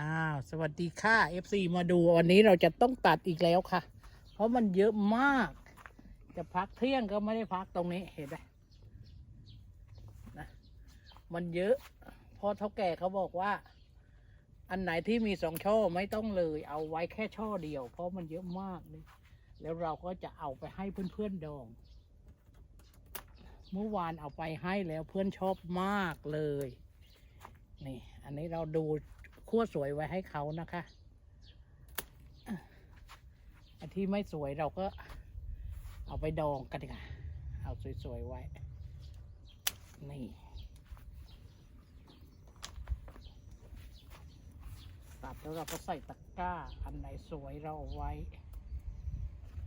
อ้าวสวัสดีค่ะ FC มาดูวันนี้เราจะต้องตัดอีกแล้วค่ะ เพราะมันเยอะมาก จะพักเที่ยงก็ไม่ได้พักตรงนี้เห็นไหมนะมันเยอะเพอเท่าแก่เขาบอกว่า อันไหนที่มีสองช่อไม่ต้องเลย เอาไว้แค่ช่อเดียว เพราะมันเยอะมากเลยแล้วเราก็จะเอาไปให้เพื่อนๆดอง เมื่อวานเอาไปให้แล้วเพื่อนชอบมากเลย นี่ อันนี้เราดู ขั้วสวยไว้ให้เขานะคะอันที่ไม่สวยเราก็เอาไปดองกันดีกว่าเอาสวยๆไว้ นี่ตัดแล้วเราก็ใส่ตะกร้า อันไหนสวยเราเอาไว้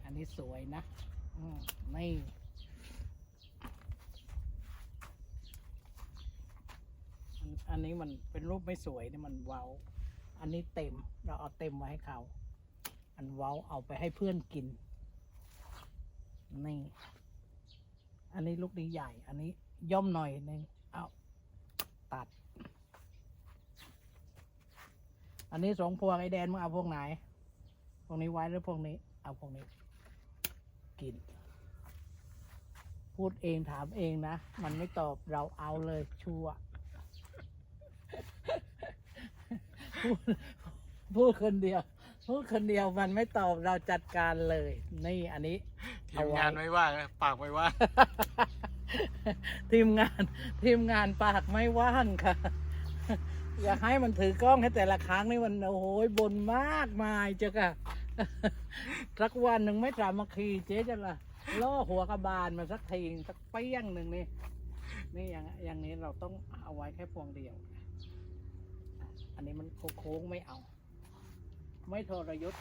อันนี้สวยนะ อืมนี่ อันนี้มันเป็นรูปไม่สวยนี่มันเว้า อันนี้เต็มเราเอาเต็มไว้ให้เขา อันเว้าเอาไปให้เพื่อนกิน นี่ อันนี้ลูกนี้ใหญ่ อันนี้ย่อมหน่อยนึง เอาตัด อันนี้สองพวงไอแดนมึงเอาพวงไหน พวงนี้ไว้หรือพวงนี้ เอาพวงนี้ กิน พูดเองถามเองนะ มันไม่ตอบเราเอาเลยชัวร์ พูดพูดคนเดียว พูดคนเดียวมันไม่ตอบเราจัดการเลย นี่อันนี้ทีมงานไม่ว่างนะปากไม่ว่างทีมงานทีมงานปากไม่ว่างค่ะ อยากให้มันถือกล้องให้แต่ละครั้งนี่มันโอ้โหบนมากมายเจ้าค่ะสักวันหนึ่งไม่สามัคคีเจ๊จะละล่อหัวกระบาลมาสักทีสักเปี้ยงหนึ่งนี่นี่อย่างอย่างนี้เราต้องเอาไว้แค่พวงเดียว อันนี้มันโค้งไม่เอา ไม่ทรยศ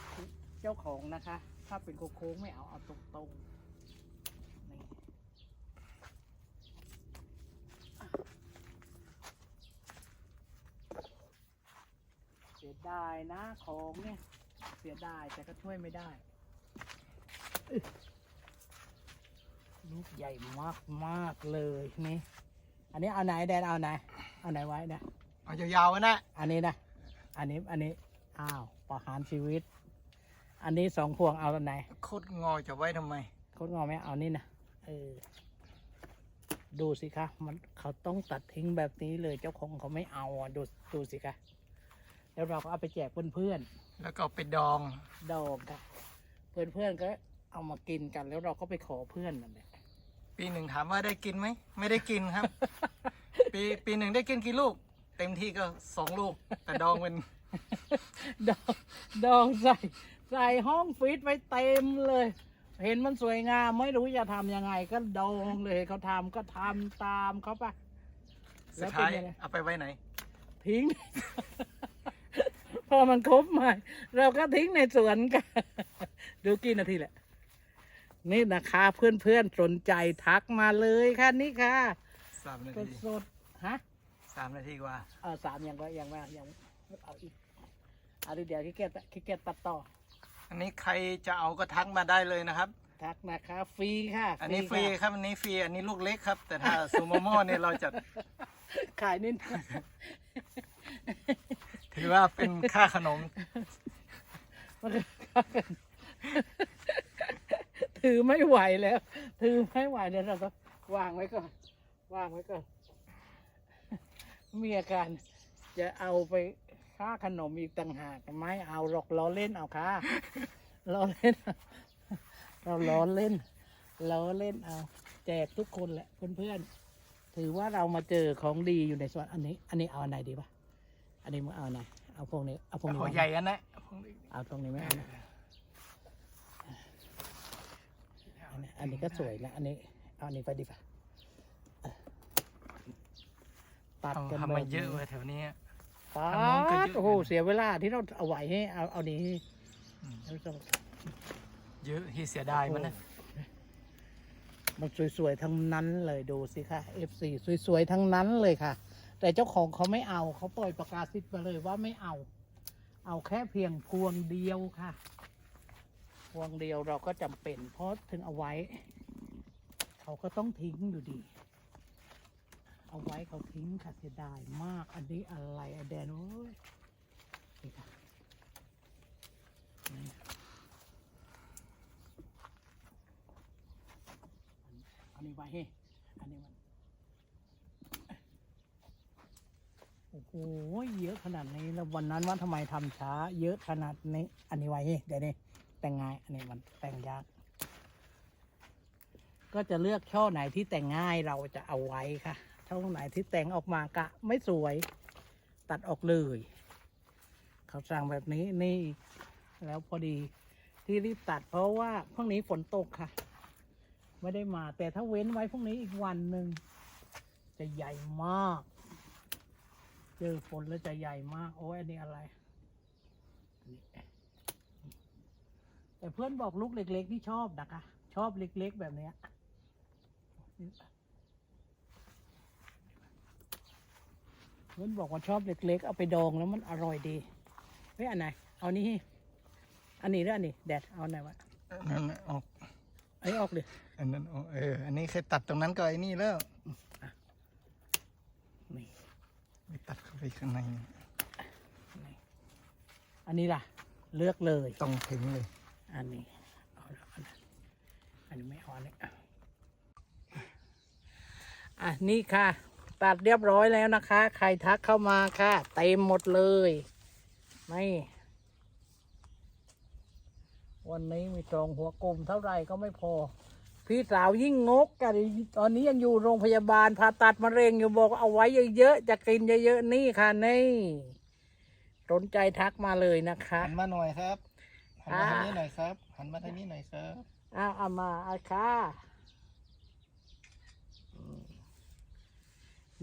เจ้าของนะคะ ถ้าเป็นโค้งไม่เอาเอาตรงๆนี่เสียดายนะของเนี่ย เสียดายแต่ก็ช่วยไม่ได้ลูกใหญ่มากมากๆเลยนี่ อันนี้เอาไหนแดนเอาไหน เอาไหนไว้นะ เอายาวๆไว้นะอันนี้นะ อันนี้ อันนี้ อ้าว ประหารชีวิต อันนี้สองพวงเอาอันไหน โคตรงอจะไว้ทำไม โคตรงอไหมเอานี่นะเออ ดูสิคะ มันเขาต้องตัดทิ้งแบบนี้เลย เจ้าของเขาไม่เอาอะ ดูดูสิคะ แล้วเราก็เอาไปแจกเพื่อนๆ แล้วก็เอาไปดอง ดอกค่ะเพื่อนเพื่อนๆก็เอามากินกัน แล้วเราก็ไปขอเพื่อนนั่นแหละ ปีหนึ่งถามว่าได้กินไหม ไม่ได้กินครับ ปีปีหนึ่งได้กินกี่ลูก เต็มที่ก็สองลูก แต่ดองเป็น ดองดองใส่ใส่ห้องฟีดไว้เต็มเลย เห็นมันสวยงาม ไม่รู้จะทำยังไง ก็ดองเลยเขาทำก็ทำตามเขาไปสุดท้ายแล้วเป็นยังไงเอาไปไว้ไหน ทิ้ง พอมันครบใหม่เราก็ทิ้งในสวนกันดูกี่นาทีแหละ นี่นะคะเพื่อนๆสนใจทักมาเลยค่ะนี่ค่ะสามนาสทีดสดๆฮะ สามนาทีกว่าเออสามยังก็ยังไม่ยังเอาอีกเอาดิเดี๋ยวขี้เกียจขี้เกียจตัดต่อ อันนี้ใครจะเอาก็ทักมาได้เลยนะครับ ทักนะคะฟรีค่ะอันนี้ฟรีค่ะครับ อันนี้ฟรี อันนี้ลูกเล็กครับ แต่ถ้าซูโมโม่เนี่ยเราจะขายนิดถือว่าเป็นค่าขนมมันก็ถือไม่ไหวแล้ว ถือไม่ไหวเดี๋ยวเราก็วางไว้ก่อน วางไว้ก่อน มีอาการ จะเอาไปค่าขนมอีกต่างหากไม่เอาหรอกล้อเล่นเอาค่ะล้อเล่น เราล้อเล่นล้อเล่นเอา แจกทุกคนแหละเพื่อนๆถือว่าเรามาเจอของดีอยู่ในสวนอันนี้ อันนี้เอาอันไหนดีปะอันนี้มึงเอาอันไหนเอาพวกนี้เอาพวกนี้เอาไว้ใหญ่อันนะเอาตรงนี้ไหมเอานะอันนี้อันนี้ก็สวยนะอันนี้เอาอันนี้ไปดีป่ะ ตัดกันทำแบมาบเยอะนี้เลยแถวนี้ตัทางโน้นก็เยดอะโอ้โหเสียเวลาที่เราเอาไหวให้เอาเอานี้อืมเอาตรงเยอะที่เสียดายมันนะมันสวยๆทั้งนั้นเลยดูสิค่ะ F4 สวยๆทั้งนั้นเลยค่ะ แต่เจ้าของเขาไม่เอาเขาปล่อยประกาศสิทธิ์มาเลยว่าไม่เอา เอาแค่เพียงพวงเดียวค่ะ พวงเดียวเราก็จำเป็นเพราะถึงเอาไว้ เขาก็ต้องทิ้งอยู่ดี เอาไว้เขาทิ้งค่ะเสียดายมากอันนี้อะไรอะแดนโอ้ยนี่ค่ะอันนี้ไว้เฮอันนี้มันโอ้โหเยอะขนาดนี้แล้ววันนั้นว่าทำไมทำช้า เยอะขนาดนี้ อันนี้ไว้เฮเดี๋ยวนี้แต่งง่ายอันนี้มันแต่งยากก็จะเลือกช่อไหนที่แต่งง่ายเราจะเอาไว้ค่ะ ช่อไหนที่แต่งออกมากะไม่สวย ตัดออกเลย เขาสั่งแบบนี้นี่แล้วพอดีที่รีบตัดเพราะว่าพรุ่งนี้ฝนตกค่ะ ไม่ได้มาแต่ถ้าเว้นไว้พรุ่งนี้อีกวันหนึ่งจะใหญ่มากเจอฝนแล้วจะใหญ่มาก โอ้ยอันนี้อะไรแต่เพื่อนบอกลูกเล็ก ๆ ที่ชอบนะคะ ชอบเล็ก ๆ แบบเนี้ย พื่อนบอกว่าชอบเล็กๆ เอาไปดองแล้วมันอร่อยดี เฮ้ยอันไหน เอานี่ อันนี้หรืออันนี้ แดด เอาไหนวะอันนั้นออกอันนี้ออกเลยอันนั้นออกเออ อันนี้แค่ตัดตรงนั้นก็ไอ้นี่แล้วนี่ไปตัดเข้าไปข้างในเนี่ยนี่อันนี้ล่ะ เลือกเลย ต้องถึงเลย อันนี้ เอาแล้วอันนั้นอันนี้ไม่เอาอันนี้อะอะนี่ค่ะ ตัดเรียบร้อยแล้วนะคะ ใครทักเข้ามาค่ะ เต็มหมดเลยไม่วันนี้มีตรงหัวกลมเท่าไหร่ก็ไม่พอ พี่สาวยิ่งงกกันตอนนี้ยังอยู่โรงพยาบาลผ่าตัดมะเร็งอยู่บอกเอาไว้เยอะๆจะกินเยอะๆนี่ค่ะนี่สนใจทักมาเลยนะคะหันมาหน่อยครับหันมาอ่าทางนี้หน่อยครับหันมาทางนี้หน่อยครับเอาเอามาเอาค่ะอืม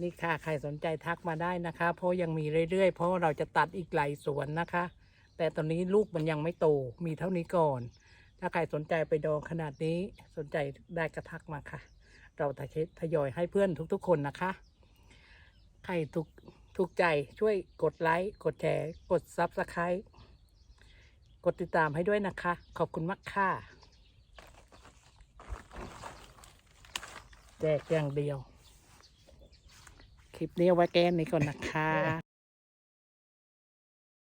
นี่ค่ะ ใครสนใจทักมาได้นะคะ เพราะยังมีเรื่อยๆ เพราะเราจะตัดอีกหลายสวนนะคะ แต่ตอนนี้ลูกมันยังไม่โต มีเท่านี้ก่อน ถ้าใครสนใจไปดองขนาดนี้ สนใจได้กระทักมาค่ะ เราทยทยอยให้เพื่อนทุกๆ คนนะคะ ใครถูกถูกใจช่วยกดไลค์ กดแชร์ กดซับสไคร b ์กดติดตามให้ด้วยนะคะ ขอบคุณมากค่ะแจกอย่างเดียว คลิปนี้เอาไว้แก้นี้ก่อนนะคะ